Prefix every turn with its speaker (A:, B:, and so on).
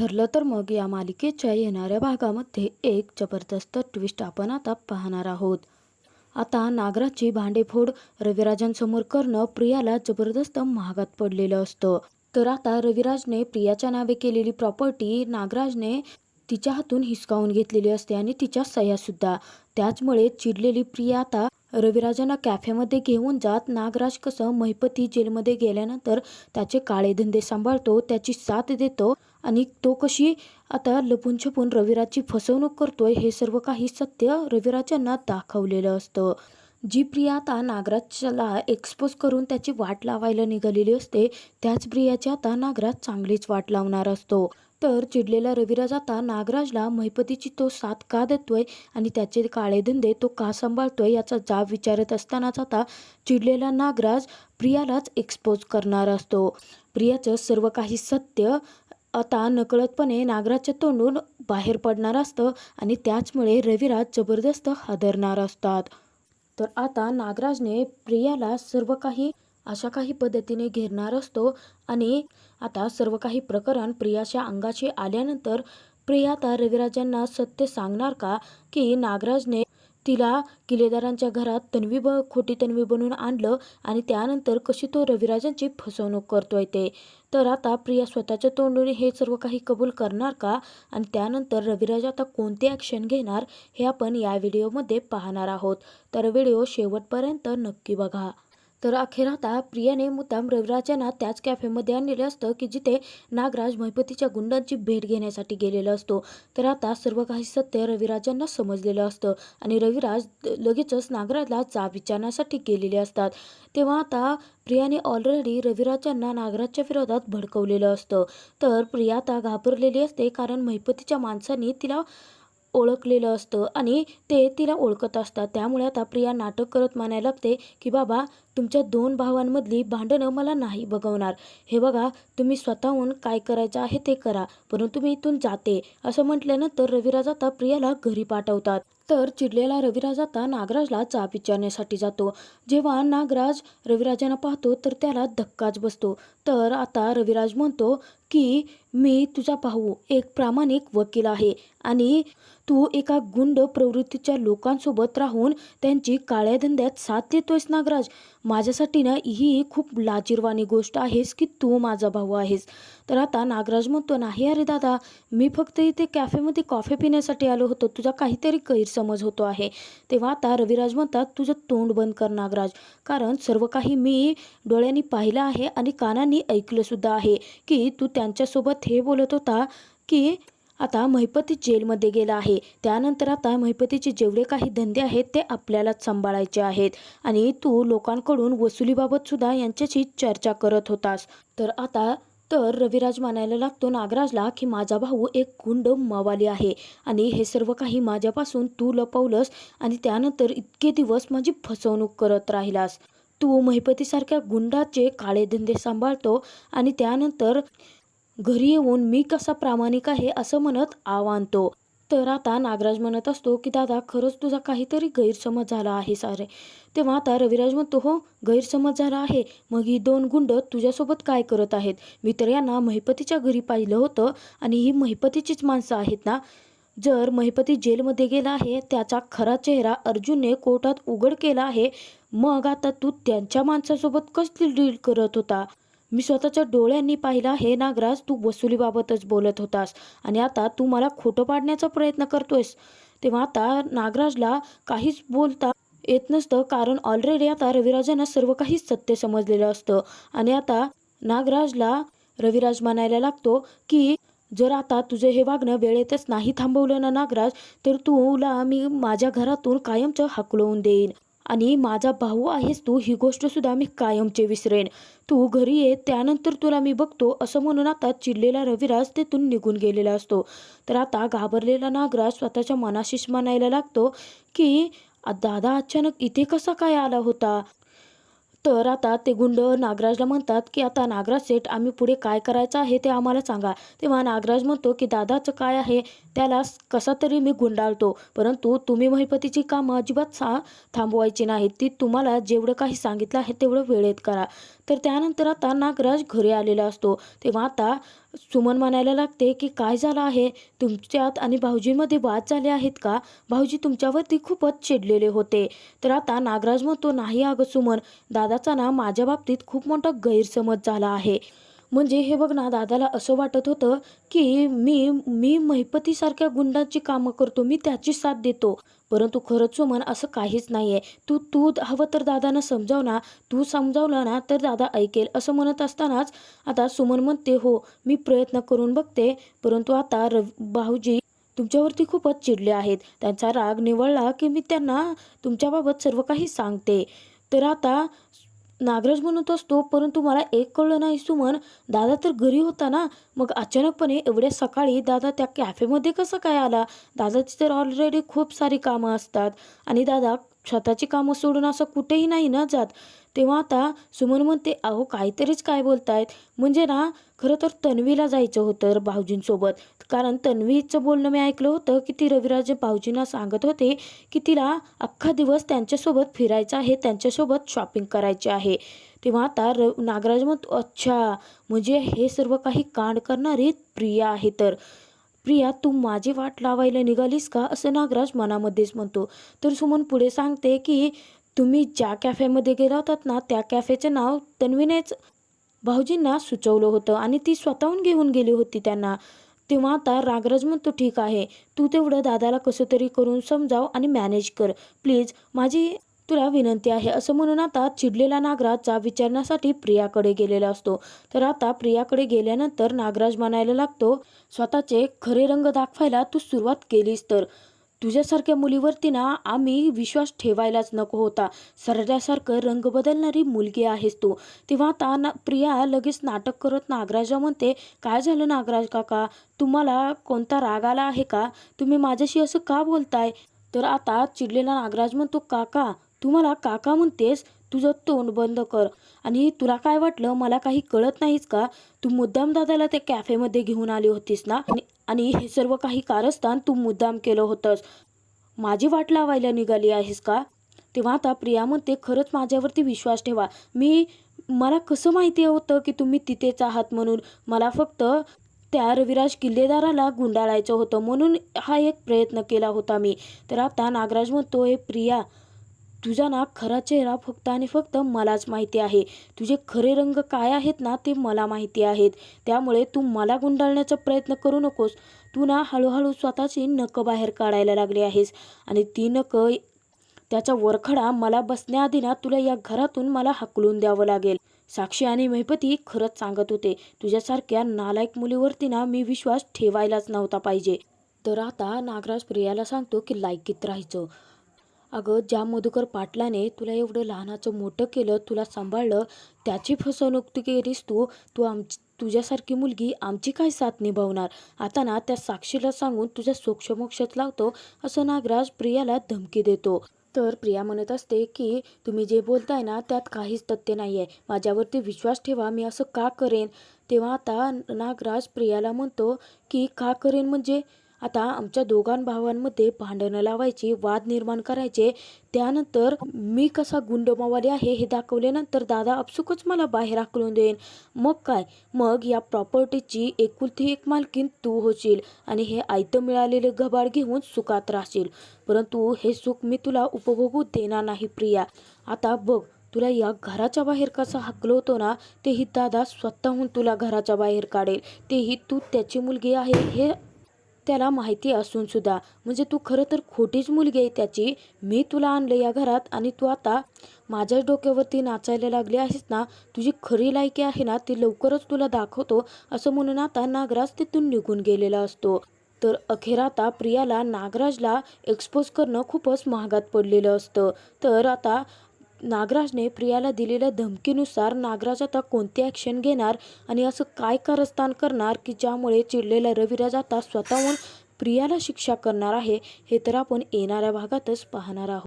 A: ठरलं तर मग या मालिकेच्या येणाऱ्या भागामध्ये एक जबरदस्त ट्विस्ट आपण आता पाहणार आहोत. आता नागराजची भांडेफोड रविराजांसमोर करणं प्रियाला जबरदस्त महागात पडलेलं असतं. तर आता रविराजने प्रियाच्या नावे केलेली प्रॉपर्टी नागराजने तिच्या हातून हिसकावून घेतलेली असते आणि तिच्या सह्यासुद्धा त्याचमुळे चिडलेली प्रिया आता रविराजांना कॅफेमध्ये घेऊन जात नागराज कसं महिपती जेलमध्ये गेल्यानंतर त्याचे काळे धंदे सांभाळतो त्याची साथ देतो आणि तो कशी आता लपून छपून रविराजची फसवणूक करतोय हे सर्व काही सत्य रविराजांना दाखवलेलं असतं. जी प्रिया आता नागराजला एक्सपोज करून त्याची वाट लावायला निघालेली असते त्याच प्रियाची आता नागराज चांगलीच वाट लावणार असतो. तर चिडलेला रविराज आता नागराजला महिपतीची तो साथ का देतोय आणि त्याचे काळे धंदे तो का सांभाळतोय याचा जाब विचारत असतानाच आता चिडलेला नागराज प्रियालाच एक्सपोज करणार असतो. प्रियाचं सर्व काही सत्य आता नकळतपणे नागराजच्या तोंडून बाहेर पडणार असतं आणि त्याचमुळे रविराज जबरदस्त हादरणार असतात. तर आता नागराजने प्रियाला सर्व काही अशा काही पद्धतीने घेरणार असतो आणि आता सर्व काही प्रकरण प्रियाच्या अंगाशी आल्यानंतर प्रिया आता रविराजांना सत्य सांगणार का की नागराजने तिला किल्लेदारांच्या घरात तन्वी ब खोटी तन्वी बनवून आणलं आणि त्यानंतर कशी तो रविराजांची फसवणूक करतोय ते. तर आता प्रिया स्वतःच्या तोंडून हे सर्व काही कबूल करणार का? आणि त्यानंतर रविराज आता कोणते ॲक्शन घेणार हे आपण या व्हिडिओमध्ये पाहणार आहोत. तर व्हिडिओ शेवटपर्यंत नक्की बघा. तर अखेर आता प्रियाने मुद्दाम रविराजांना त्याच कॅफेमध्ये आणलेलं असतं की जिथे नागराज महिपतीच्या गुंडांची भेट घेण्यासाठी गेलेला असतो. तर आता सर्व काही सत्य रविराजांना समजलेलं असतं आणि रविराज लगेचच नागराजला जाब विचारण्यासाठी गेलेले असतात. तेव्हा आता प्रियाने ऑलरेडी रविराजांना नागराजच्या विरोधात भडकवलेलं असतं. तर प्रिया आता घाबरलेली असते कारण महिपतीच्या माणसांनी तिला ओळखलेलं असतं आणि ते तिला ओळखत असतात. त्यामुळे आता प्रिया नाटक करत मानायला लागते की बाबा तुमच्या दोन भावांमधली भांडणं मला नाही बघवणार. हे बघा तुम्ही स्वतःहून काय करायचं आहे ते करा परंतु मी इथून जाते असं म्हटल्यानंतर रविराज आता प्रियाला घरी पाठवतात. तर चिडलेला रविराज आता नागराजला चाप विचारण्यासाठी जातो. जेव्हा नागराज रविराजांना पाहतो तर त्याला धक्काच बसतो. तर आता रविराज म्हणतो की मी तुझा भाऊ एक प्रामाणिक वकील आहे आणि तू एका गुंड प्रवृत्तीच्या लोकांसोबत राहून त्यांची काळ्या धंद्यात साथ देतोयस नागराज. माझ्यासाठी ना ही खूप लाजीरवाणी गोष्ट आहेस की तू माझा भाऊ आहेस. तर आता नागराज म्हणतो नाही अरे दादा मी फक्त इथे कॅफेमध्ये कॉफी पिण्यासाठी आलो होतो. तुझा काहीतरी गैरसमज होतो आहे. तेव्हा आता रविराज म्हणतात तुझं तोंड बंद कर नागराज. कारण सर्व काही मी डोळ्यांनी पाहिलं आहे आणि कानांनी ऐकलंसुद्धा आहे की तू त्यांच्यासोबत हे बोलत होता की आता महिपती जेलमध्ये गेला आहे. त्यानंतर आता महिपतीचे जेवढे काही धंदे आहेत ते आपल्यालाच सांभाळायचे आहेत. आणि तू लोकांकडून वसुलीबाबत सुद्धा यांच्याशी चर्चा करत होतास. तर आता तर रविराज मानायला लागतो नागराजला की माझा भाऊ एक गुंड मवाली आहे. आणि हे सर्व काही माझ्यापासून तू लपवलंस आणि त्यानंतर इतके दिवस माझी फसवणूक करत राहिलास. तू महिपतीसारख्या गुंडाचे काळे धंदे सांभाळतो आणि त्यानंतर घरी येऊन मी कसा प्रामाणिक आहे असं म्हणत आव आणतो. तर आता नागराज म्हणत असतो की दादा खरंच तुझा काहीतरी गैरसमज झाला आहे सारे. तेव्हा आता रविराज म्हणतो हो गैरसमज झाला आहे. मग ही दोन गुंड तुझ्यासोबत काय करत आहेत? मी तर यांना महिपतीच्या घरी पाहिलं होतं आणि ही महिपतीचीच माणसं आहेत ना? जर महिपती जेलमध्ये गेला आहे त्याचा खरा चेहरा अर्जुनने कोर्टात उघड केला आहे मग आता तू त्यांच्या माणसासोबत कसली डील करत होता? मी स्वतःच्या डोळ्यांनी पाहिला हे नागराज तू वसुलीबाबतच बोलत होतास आणि आता तू मला खोटं पाडण्याचा प्रयत्न करतोयस. तेव्हा आता नागराजला काहीच बोलता येत नसतं कारण ऑलरेडी आता रविराजांना सर्व काही सत्य समजलेलं असतं आणि आता नागराजला रविराज म्हणायला लागतो की जर आता तुझं हे वागणं वेळेतच नाही थांबवलं ना नागराज तर तुला मी माझ्या घरातून कायमचं हाकलवून देईन. आणि माझा भाऊ आहेस तू ही गोष्ट सुद्धा मी कायमचे विसरेन. तू घरी ये त्यानंतर तुला मी बघतो असं म्हणून आता चिडलेला रविराज तेथून निघून गेलेला असतो. तर आता घाबरलेला नागराज स्वतःच्या मनाशीच म्हणायला लागतो की दादा अचानक इथे कसा काय आला होता? तर आता ते गुंड नागराजला म्हणतात की आता नागराज सेठ आम्ही पुढे काय करायचं आहे ते आम्हाला सांगा. तेव्हा नागराज म्हणतो की दादाचं काय आहे? त्याला कसा तरी मी गुंडाळतो परंतु तुम्ही महिपतीची कामं अजिबात सा थांबवायची नाहीत. ती तुम्हाला जेवढं काही सांगितलं आहे तेवढं वेळेत करा. तर त्यानंतर आता नागराज घरी आलेला असतो. तेव्हा आता सुमन म्हणायला लागते की काय झालं आहे? तुमच्यात आणि भाऊजीमध्ये वाद झाले आहेत का? भाऊजी तुमच्यावरती खूपच चिडलेले होते. तर आता नागराज म्हणतो नाही अगं सुमन दादाचा ना माझ्या बाबतीत खूप मोठा गैरसमज झाला आहे. म्हणजे हे बघ ना दादाला असं वाटत होतं की मी मी महिपतीसारख्या गुंडांची कामं करतो मी त्याची साथ देतो. परंतु खरंच सुमन असं काहीच नाही आहे तू तू हवं तर दादांना समजाव ना. तू समजावलं ना तर दादा ऐकेल. असं म्हणत असतानाच आता सुमन म्हणते हो मी प्रयत्न करून बघते. परंतु आता रव भाऊजी तुमच्यावरती खूपच चिडले आहेत. त्यांचा राग निवळला की मी त्यांना तुमच्याबाबत सर्व काही सांगते. तर आता नागराज म्हणत असतो परंतु मला एक कळलं नाही सुमन. दादा तर घरी होता ना. मग अचानकपणे एवढ्या सकाळी दादा त्या कॅफेमध्ये कसं काय आला? दादाची तर ऑलरेडी खूप सारी कामं असतात. आणि दादा स्वतःची कामं सोडून असं कुठेही नाही ना जात. तेव्हा आता सुमन म्हणते अहो काहीतरीच काय बोलतायत. म्हणजे ना खरं तर तन्वीला जायचं होतं भाऊजींसोबत. कारण तन्वीचं बोलणं मी ऐकलं होतं की ती रविराज भाऊजींना सांगत होते की तिला अख्खा दिवस त्यांच्यासोबत फिरायचं आहे त्यांच्यासोबत शॉपिंग करायची आहे. तेव्हा आता र नागराज म्हणतो अच्छा म्हणजे हे सर्व काही कांड करणारी प्रिया आहे तर. प्रिया तू माझी वाट लावायला निघालीस का? असं नागराज मनामध्येच म्हणतो. तर सुमन पुढे सांगते की तुम्ही ज्या कॅफेमध्ये गेला होतात ना त्या कॅफेचं नाव तन्वीनेच भाऊजींना सुचवलं होतं आणि ती स्वतःहून घेऊन गेली होती त्यांना. तेव्हा आता रागराज म्हणतो ठीक आहे तू तेवढं दादाला कसं तरी करून समजाव आणि मॅनेज कर. प्लीज माझी तुला विनंती आहे. असं म्हणून आता चिडलेला नागराजचा विचारण्यासाठी प्रियाकडे गेलेला असतो. तर आता प्रियाकडे गेल्यानंतर नागराज म्हणायला लागतो स्वतःचे खरे रंग दाखवायला तू सुरुवात केलीस तर. तुझ्यासारख्या मुलीवरती ना आम्ही विश्वास ठेवायलाच नको होता. सरड्यासारखं रंग बदलणारी मुलगी आहेस तू. तेव्हा आता ना प्रिया लगेच नाटक करत नागराजा म्हणते काय झालं नागराज काका? तुम्हाला कोणता राग आला आहे का? तुम्ही माझ्याशी असं का बोलताय? तर आता चिडलेला नागराज म्हणतो काका तुम्हाला काका म्हणतेस? तुझं तोंड बंद कर. आणि तुला काय वाटलं? मला काही कळत नाहीस का? तू मुद्दाम दादाला त्या कॅफेमध्ये घेऊन आली होतीस ना? आणि आणि हे सर्व काही कारस्थान तू मुद्दाम केलं होतंस. माझी वाट लावायला निघाली आहेस का? तेव्हा आता प्रिया म्हणते खरंच माझ्यावरती विश्वास ठेवा. मी मला कसं माहिती होतं की तुम्ही तिथेच आहात म्हणून? मला फक्त त्या रविराज किल्लेदाराला गुंडाळायचं होतं म्हणून हा एक प्रयत्न केला होता मी. तर आता नागराज म्हणतो हे प्रिया तुझा ना खरा चेहरा फक्त आणि फक्त मलाच माहिती आहे. तुझे खरे रंग काय आहेत ना ते मला माहिती आहेत. त्यामुळे तू मला गुंडाळण्याचा प्रयत्न करू नकोस. तू ना हळूहळू स्वतःची नकं बाहेर काढायला लागली आहेस. आणि ती नकं त्याचा वरखडा मला बसण्याआधी ना तुला या घरातून मला हकलून द्यावं लागेल. साक्षी आणि महिपती खरंच सांगत होते तुझ्यासारख्या नालायक मुलीवरती ना मी विश्वास ठेवायलाच नव्हता पाहिजे. तर आता नागराज प्रियाला सांगतो की लायकीत राहायचं. अगं ज्या मधुकर पाटलाने तुला एवढं लहानाचं मोठं केलं तुला सांभाळलं त्याची फसवणूक तू केलीस तू तू आमची तुझ्यासारखी मुलगी आमची काय साथ निभावणार? आता ना त्या साक्षीला सांगून तुझ्या सोक्षमोक्षात लावतो असं नागराज प्रियाला धमकी देतो. तर प्रिया म्हणत असते की तुम्ही जे बोलताय ना त्यात काहीच तथ्य नाही आहे माझ्यावरती विश्वास ठेवा मी असं का करेन? तेव्हा आता नागराज प्रियाला म्हणतो की का करेन म्हणजे आता आमच्या दोघां भावांमध्ये भांडणं लावायची वाद निर्माण करायचे. त्यानंतर मी कसा गुंडमावाली आहे हे दाखवल्यानंतर दादा आपसुकच मला बाहेर हाकलून देईन. मग काय? मग या प्रॉपर्टीची एकुलती एक मालकीन तू होशील आणि हे आयतं मिळालेले घबाड घेऊन सुखात राहशील. परंतु हे सुख मी तुला उपभोगू देणार नाही प्रिया. आता बघ तुला या घराच्या बाहेर कसा होतो ना तेही दादा स्वतःहून तुला घराच्या बाहेर काढेल. तेही तू त्याची मुलगी आहे हे त्याला माहिती असून सुद्धा. म्हणजे तू खरं तर खोटीच मुलगी आहे त्याची. मी तुला आणलं या घरात आणि तू आता माझ्याच डोक्यावरती नाचायला लागली आहेस ना? तुझी खरी लायकी आहे ना ती लवकरच तुला दाखवतो असं म्हणून आता नागराज तिथून निघून गेलेला असतो. तर अखेर आता प्रियाला नागराजला एक्सपोज करणं खूपच महागात पडलेलं असतं. तर आता नागराजने प्रियाला दिलेल्या धमकीनुसार नागराज आता कोणती ॲक्शन घेणार आणि असं काय कारस्थान करणार की ज्यामुळे चिडलेला रविराज आता स्वतःहून प्रियाला शिक्षा करणार आहे हे तर आपण येणाऱ्या भागातच पाहणार आहोत.